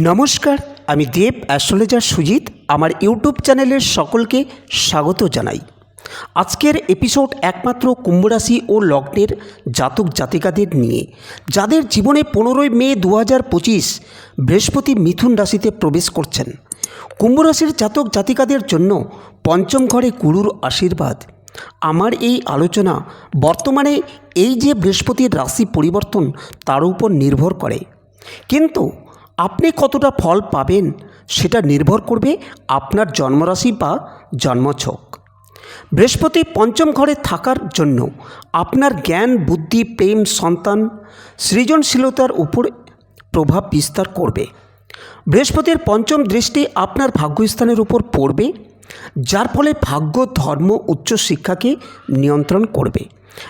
নমস্কার, আমি দেব অ্যাস্ট্রোলজার সুজিত, আমার ইউটিউব চ্যানেলের সকলকে স্বাগত জানাই। আজকের এপিসোড একমাত্র কুম্ভরাশি ও লগ্নের জাতক জাতিকাদের নিয়ে, যাদের জীবনে পনেরোই মে দু হাজার পঁচিশ বৃহস্পতি মিথুন রাশিতে প্রবেশ করছেন। কুম্ভরাশির জাতক জাতিকাদের জন্য পঞ্চম ঘরে গুরুর আশীর্বাদ। আমার এই আলোচনা বর্তমানে এই যে বৃহস্পতির রাশি পরিবর্তন, তার উপর নির্ভর করে। কিন্তু আপনি কতটা ফল পাবেন সেটা নির্ভর করবে আপনার জন্মরাশি বা জন্মছক। বৃহস্পতি পঞ্চম ঘরে থাকার জন্য আপনার জ্ঞান, বুদ্ধি, প্রেম, সন্তান সৃজনশীলতার উপর প্রভাব বিস্তার করবে। বৃহস্পতির পঞ্চম দৃষ্টি আপনার ভাগ্যস্থানের উপর পড়বে, যার ফলে ভাগ্য, ধর্ম উচ্চশিক্ষাকে নিয়ন্ত্রণ করবে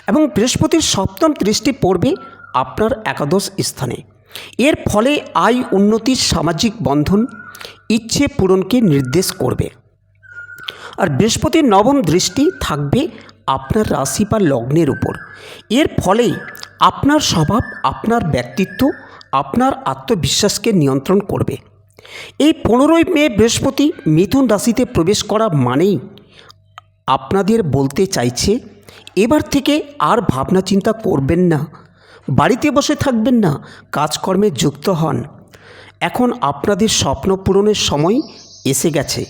এবং বৃহস্পতির সপ্তম দৃষ্টি পড়বে আপনার একাদশ স্থানে। এর ফলে আয় উন্নতির সামাজিক বন্ধন ইচ্ছে পূরণকে নির্দেশ করবে। আর বৃহস্পতির নবম দৃষ্টি থাকবে আপনার রাশি বা লগ্নের উপর। এর ফলে আপনার স্বভাব, আপনার ব্যক্তিত্ব, আপনার আত্মবিশ্বাসকে নিয়ন্ত্রণ করবে। এই পনেরোই মে বৃহস্পতি মিথুন রাশিতে প্রবেশ করা মানেই আপনাদের বলতে চাইছে, এবার থেকে আর ভাবনা চিন্তা করবেন না। বাড়িতে বসে থাকবেন না, কাজকর্মে যুক্ত হন। এখন আপনাদের স্বপ্ন পূরণের সময় এসে গেছে।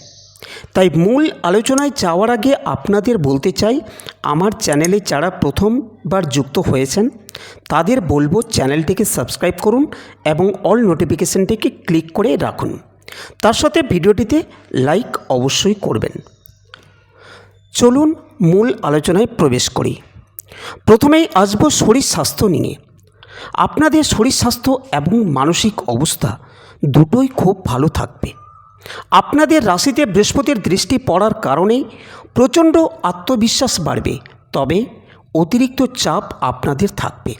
তাই মূল আলোচনায় যাওয়ার আগে আপনাদের বলতে চাই, আমার চ্যানেলে যারা প্রথমবার যুক্ত হয়েছেন, তাদের বলব চ্যানেলটিকে সাবস্ক্রাইব করুন এবং অল নোটিফিকেশানটিকে ক্লিক করে রাখুন। তার সাথে ভিডিওটিতে লাইক অবশ্যই করবেন। চলুন মূল আলোচনায় প্রবেশ করি। প্রথমেই আসব শরীর স্বাস্থ্য নিয়ে। আপনাদের শরীর স্বাস্থ্য এবং মানসিক অবস্থা দুটোই খুব ভালো থাকবে। আপনাদের রাশিতে বৃহস্পতির দৃষ্টি পড়ার কারণে প্রচণ্ড আত্মবিশ্বাস বাড়বে, তবে অতিরিক্ত চাপ আপনাদের থাকবে।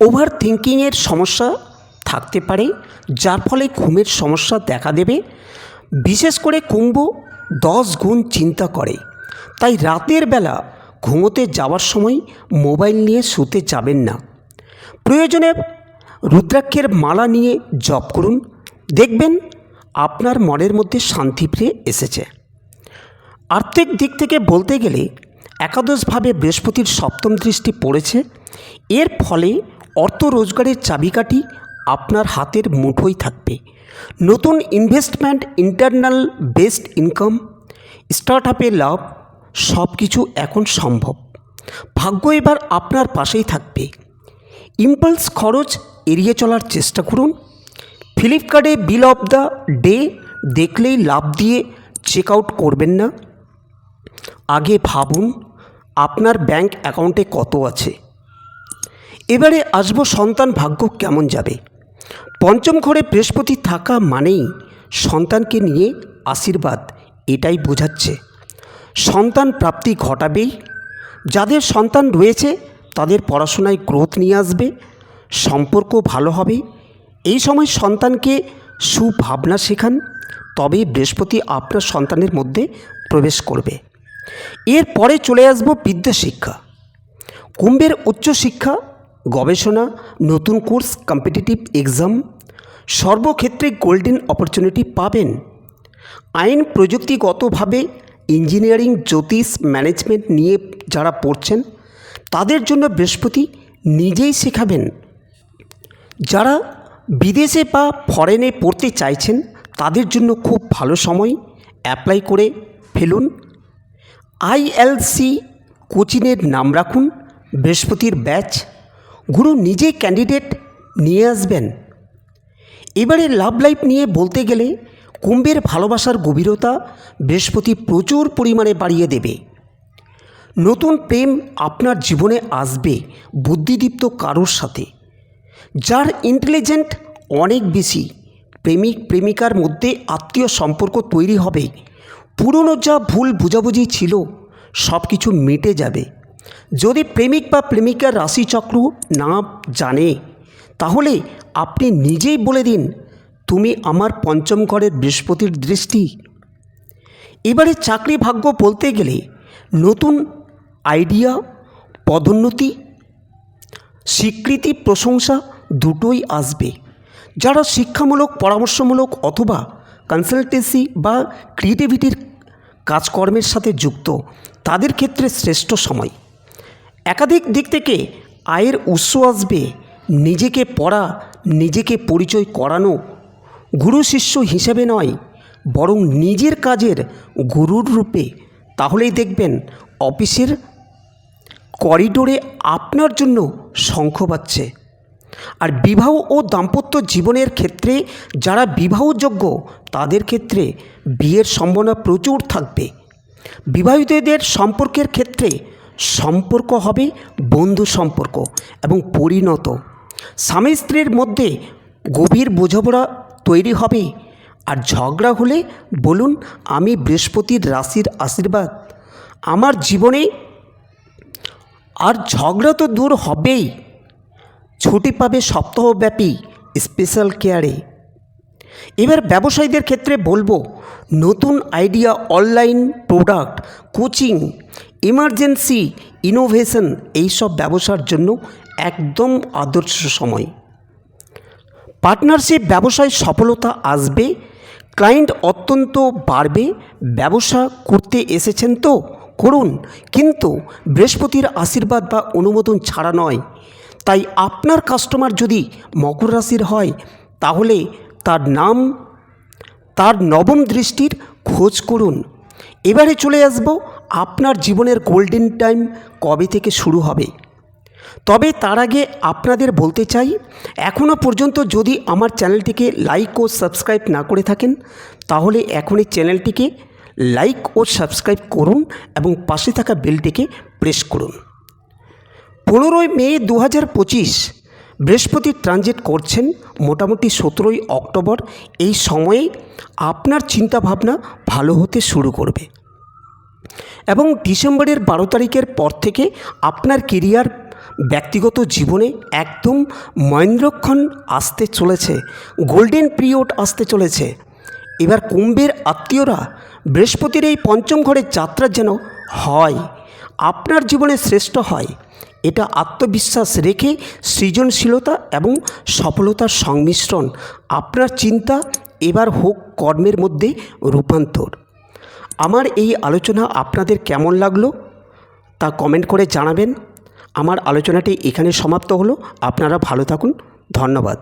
ওভার থিঙ্কিংয়ের সমস্যা থাকতে পারে, যার ফলে ঘুমের সমস্যা দেখা দেবে। বিশেষ করে কুম্ভ দশ গুণ চিন্তা করে। তাই রাতের বেলা ঘুমোতে যাওয়ার সময় মোবাইল নিয়ে শুতে যাবেন না। প্রয়োজনে রুদ্রাক্ষের মালা নিয়ে জপ করুন। দেখবেন আপনার মনের মধ্যে শান্তি ফিরে এসেছে। আর্থিক দিক থেকে বলতে গেলে একাদশভাবে বৃহস্পতির সপ্তম দৃষ্টি পড়েছে। এর ফলে অর্থ রোজগারের চাবিকাঠি আপনার হাতের মুঠোই থাকবে। নতুন investment internal based income start আপে লাভ সব কিছু এখন সম্ভব। ভাগ্য এবার আপনার পাশেই থাকবে। ইম্পালস খরচ এড়িয়ে চলার চেষ্টা করুন। ফ্লিপকার্টে বিল অফ দ্য ডে দেখলেই লাভ দিয়ে চেক আউট করবেন না। আগে ভাবুন, আপনার ব্যাংক অ্যাকাউন্টে কত আছে। এবারে আসব সন্তান ভাগ্য কেমন যাবে। পঞ্চম ঘরে বৃহস্পতি থাকা মানেই সন্তানকে নিয়ে আশীর্বাদ, এটাই বোঝাচ্ছে। সন্তান প্রাপ্তি ঘটাবেই। যাদের সন্তান রয়েছে, তাদের পড়াশোনায় গ্রোথ নিয়ে আসবে, সম্পর্ক ভালো হবে। এই সময় সন্তানকে সুভাবনা শেখান, তবেই বৃহস্পতি আপনার সন্তানের মধ্যে প্রবেশ করবে। এরপরে চলে আসব বিদ্যা শিক্ষা। কুম্ভের উচ্চশিক্ষা গবেষণা, নতুন কোর্স কম্পিটিটিভ এক্সাম সর্বক্ষেত্রে গোল্ডেন অপরচুনিটি পাবেন। আইন প্রযুক্তিগতভাবে ইঞ্জিনিয়ারিং, জ্যোতিষ, ম্যানেজমেন্ট নিয়ে যারা পড়ছেন, তাদের জন্য বৃহস্পতি নিজেই শেখাবেন। যারা বিদেশে বা ফরেনে পড়তে চাইছেন, তাদের জন্য খুব ভালো সময় অ্যাপ্লাই করে ফেলুন। আইএলসি কোচিংয়ের নাম রাখুন, বৃহস্পতির ব্যাচ। গুরু নিজেই ক্যান্ডিডেট নিয়ে আসবেন। এবারে লাভ লাইফ নিয়ে বলতে গেলে কুম্ভের ভালোবাসার গভীরতা বৃহস্পতি প্রচুর পরিমাণে বাড়িয়ে দেবে। নতুন প্রেম আপনার জীবনে আসবে বুদ্ধিদীপ্ত কারোর সাথে। যার ইন্টেলিজেন্ট অনেক বেশি, প্রেমিক প্রেমিকার মধ্যে আত্মীয় সম্পর্ক তৈরি হবে। পুরনো যা ভুল বুঝাবুঝি ছিল সব কিছু মিটে যাবে। যদি প্রেমিক বা প্রেমিকার রাশিচক্র না জানে, তাহলে আপনি নিজেই বলে দিন তুমি আমার পঞ্চম ঘরের বৃহস্পতির দৃষ্টি। এবারে চাকরি ভাগ্য বলতে গেলে নতুন আইডিয়া, পদোন্নতি, স্বীকৃতি, প্রশংসা দুটোই আসবে। যারা শিক্ষামূলক, পরামর্শমূলক অথবা কনসালটেন্সি বা ক্রিয়েটিভিটির কাজকর্মের সাথে যুক্ত, তাদের ক্ষেত্রে শ্রেষ্ঠ সময়। একাধিক দিক থেকে আয়ের উৎস আসবে নিজেকে পড়া, নিজেকে পরিচয় করানো গুরু শিষ্য হিসেবে নয়, বরং নিজের কাজের গুরুর রূপে। তাহলেই দেখবেন অফিসের করিডোরে আপনার জন্য শঙ্খ বাজছে। আর বিবাহ ও দাম্পত্য জীবনের ক্ষেত্রে যারা বিবাহযোগ্য, তাদের ক্ষেত্রে বিয়ের সম্ভাবনা প্রচুর থাকবে। বিবাহিতদের সম্পর্কের ক্ষেত্রে সম্পর্ক হবে বন্ধু সম্পর্ক এবং পরিণত। স্বামী স্ত্রীর মধ্যে গভীর বোঝাপড়া তৈরি হবে। আর ঝগড়া হলে বলুন, আমি বৃহস্পতির রাশির আশীর্বাদ। আমার জীবনে আর ঝগড়া তো দূর হবেই। ছুটি পাবে সপ্তাহব্যাপী স্পেশাল কেয়ারে এবার ব্যবসায়ীদের ক্ষেত্রে বলব, নতুন idea online product coaching emergency innovation এইসব ব্যবসার জন্য একদম আদর্শ সময়। পার্টনারশিপ ব্যবসায় সফলতা আসবে? ক্লায়েন্ট অত্যন্ত বাড়বে? ব্যবসা করতে এসেছেন তো? করুন। কিন্তু বৃহস্পতির আশীর্বাদ বা অনুমোদন ছাড়া নয়। তাই আপনার কাস্টমার যদি মকর রাশির হয়, তাহলে তার নাম, তার নবম দৃষ্টির খোঁজ করুন। এবারে চলে আসব আপনার জীবনের গোল্ডেন টাইম কবে থেকে শুরু হবে? তবে তার আগে আপনাদের বলতে চাই এখনও পর্যন্ত যদি আমার চ্যানেলটিকে লাইক ও সাবস্ক্রাইব না করে থাকেন, তাহলে এখনই চ্যানেলটিকে লাইক ও সাবস্ক্রাইব করুন এবং পাশে থাকা বেলটিকে প্রেস করুন। পনেরোই মে দু হাজার পঁচিশ, বৃহস্পতি ট্রানজিট করছেন মোটামুটি সতেরোই অক্টোবর। এই সময়ে আপনার চিন্তাভাবনা ভালো হতে শুরু করবে। এবং ডিসেম্বরের বারো তারিখের পর থেকে আপনার কেরিয়ার ব্যক্তিগত জীবনে একদম মহেন্দ্রক্ষণ আসতে চলেছে, গোল্ডেন পিরিয়ড আসতে চলেছে। এবার কুম্ভের আত্মীয়রা বৃহস্পতির এই পঞ্চম ঘরের যাত্রা যেন হয়, আপনার জীবনে শ্রেষ্ঠ হয়, এটা আত্মবিশ্বাস রেখে সৃজনশীলতা এবং সফলতার সংমিশ্রণ, আপনার চিন্তা এবার হোক কর্মের মধ্যে রূপান্তর। আমার এই আলোচনা আপনাদের কেমন লাগল তা কমেন্ট করে জানাবেন। আমার আলোচনাটি এখানে সমাপ্ত হলো। আপনারা ভালো থাকুন। ধন্যবাদ।